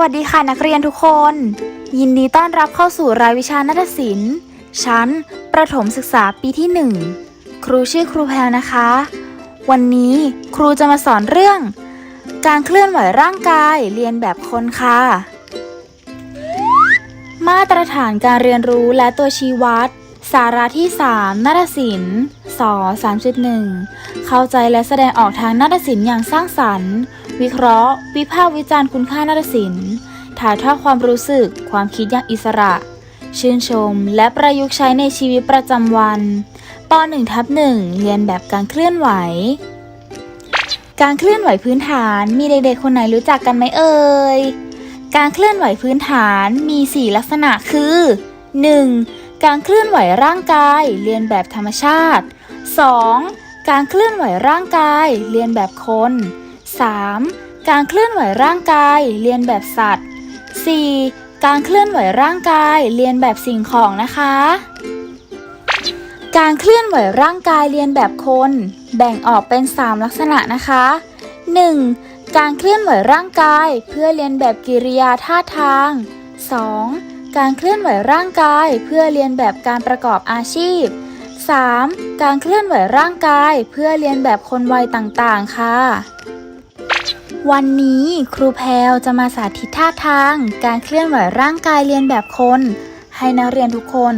วัสดีค่ะนักเรียนทุกคน ยินดีต้อนรับเข้าสู่รายวิชานาฏศิลป์ ชั้น ประถมศึกษาปีที่ 1 ครูชื่อครูแพลวนะคะ วันนี้ครูจะมาสอนเรื่อง การเคลื่อนไหวร่างกายเรียนแบบคนค่ะ มาตรฐานการเรียนรู้และตัวชี้วัด สาระที่ 3นาฏศิลป์ส3.1 เข้าใจและแสดงออกทางนาฏศิลป์อย่างสร้างสรรค์ วิเคราะห์ วิพากษ์วิจารณ์คุณค่านาฏศิลป์ ถ่ายทอดความรู้สึก ความคิดอย่างอิสระ ชื่นชม และประยุกต์ใช้ในชีวิตประจำวันป .1 ทับ1เรียนแบบการเคลื่อนไหว การเคลื่อนไหวพื้นฐานมีเด็กๆคนไหนรู้จักกันไหมเอ่ย การเคลื่อนไหวพื้นฐานมี 4 ลักษณะคือ 1. การเคลื่อนไหวร่างกายเรียนแบบธรรมชาติ 2. การเคลื่อนไหวร่างกายเรียนแบบคน 3. การเคลื่อนไหวร่างกายเรียนแบบสัตว์ 4. การเคลื่อนไหวร่างกายเรียนแบบสิ่งของนะคะ การเคลื่อนไหวร่างกายเรียนแบบคน แบ่งออกเป็น 3 ลักษณะนะคะ 1. การเคลื่อนไหวร่างกายเพื่อเรียนแบบกิริยาท่าทาง 2. การเคลื่อนไหวร่างกายเพื่อเรียนแบบการประกอบอาชีพ 3. การเคลื่อนไหวร่างกายเพื่อเรียนแบบคนวัยต่างๆ ค่ะ วันนี้ครูแพลวจะมาสาธิตท่าทาง การเคลื่อนไหวร่างกายเรียนแบบคน ให้นักเรียนทุกคน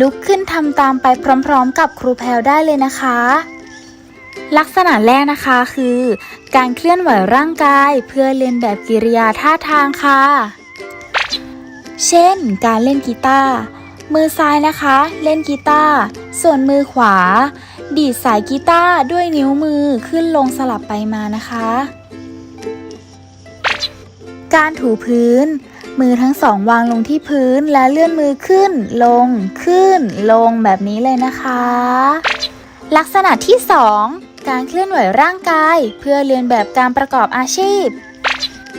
ลุกขึ้นทำตามไปพร้อมๆ กับครูแพลวได้เลยนะคะ ลักษณะแรกนะคะคือ การเคลื่อนไหวร่างกายเพื่อเรียนแบบกิริยาท่าทางค่ะ เช่น การเล่นกีตาร์ มือซ้ายนะคะ เล่นกีตาร์ ส่วนมือขวา ดีดสายกีตาร์ด้วยนิ้วมือขึ้นลงสลับไปมานะคะ การถูพื้น มือทั้งสองวางลงที่พื้นและเลื่อนมือขึ้น ลง ขึ้น ลงแบบนี้เลยนะคะ ลักษณะที่ 2 การเคลื่อนไหวร่างกาย เพื่อเรียนแบบการประกอบอาชีพ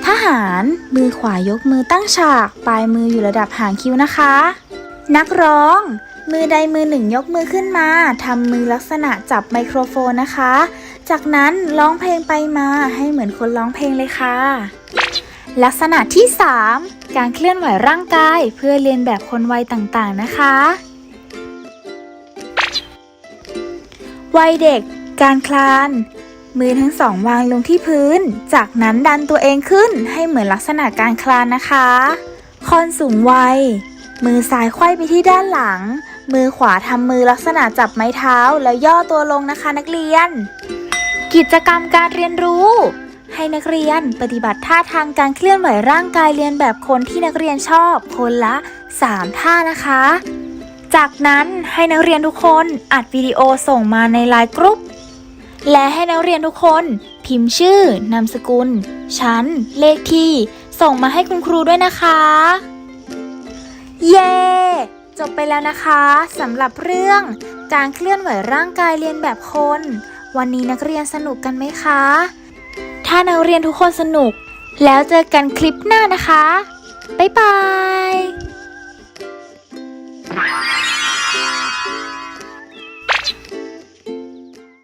ทหารมือขวายกมือตั้งฉาก ปลายมืออยู่ระดับหางคิ้วนะคะ นักร้อง มือใดมือหนึ่งยกมือขึ้นมาทำมือลักษณะจับไมโครโฟนนะคะ จากนั้นร้องเพลงไปมาให้เหมือนคนร้องเพลงเลยค่ะ ลักษณะที่ 3 การเคลื่อนไหวร่างกายเพื่อเรียนแบบคนวัยต่างๆนะคะ วัยเด็ก การคลาน มือทั้งสองวางลงที่พื้น จากนั้นดันตัวเองขึ้นให้เหมือนลักษณะการคลานนะคะ คอนสูงวัยมือซ้ายไขว้ไปที่ด้านหลัง มือขวาทำมือลักษณะจับไม้เท้าแล้วย่อตัวลงนะคะนักเรียน กิจกรรมการเรียนรู้ ให้นักเรียนปฏิบัติท่าทางการเคลื่อนไหวร่างกายเรียนแบบคนที่นักเรียนชอบคนละ 3 ท่านะคะ จากนั้นให้นักเรียนทุกคนอัดวิดีโอส่งมาในไลน์กรุ๊ป และให้นักเรียนทุกคนพิมพ์ชื่อ นามสกุล ชั้น เลขที่ ส่งมาให้คุณครูด้วยนะคะ เย้จบไปแล้วนะคะสำหรับเรื่องการเคลื่อนไหวร่างกายเรียนแบบคน วันนี้นักเรียนสนุกกันไหมคะ ถ้านักเรียนทุกคนสนุก แล้วเจอกันคลิปหน้านะคะ บ๊ายบาย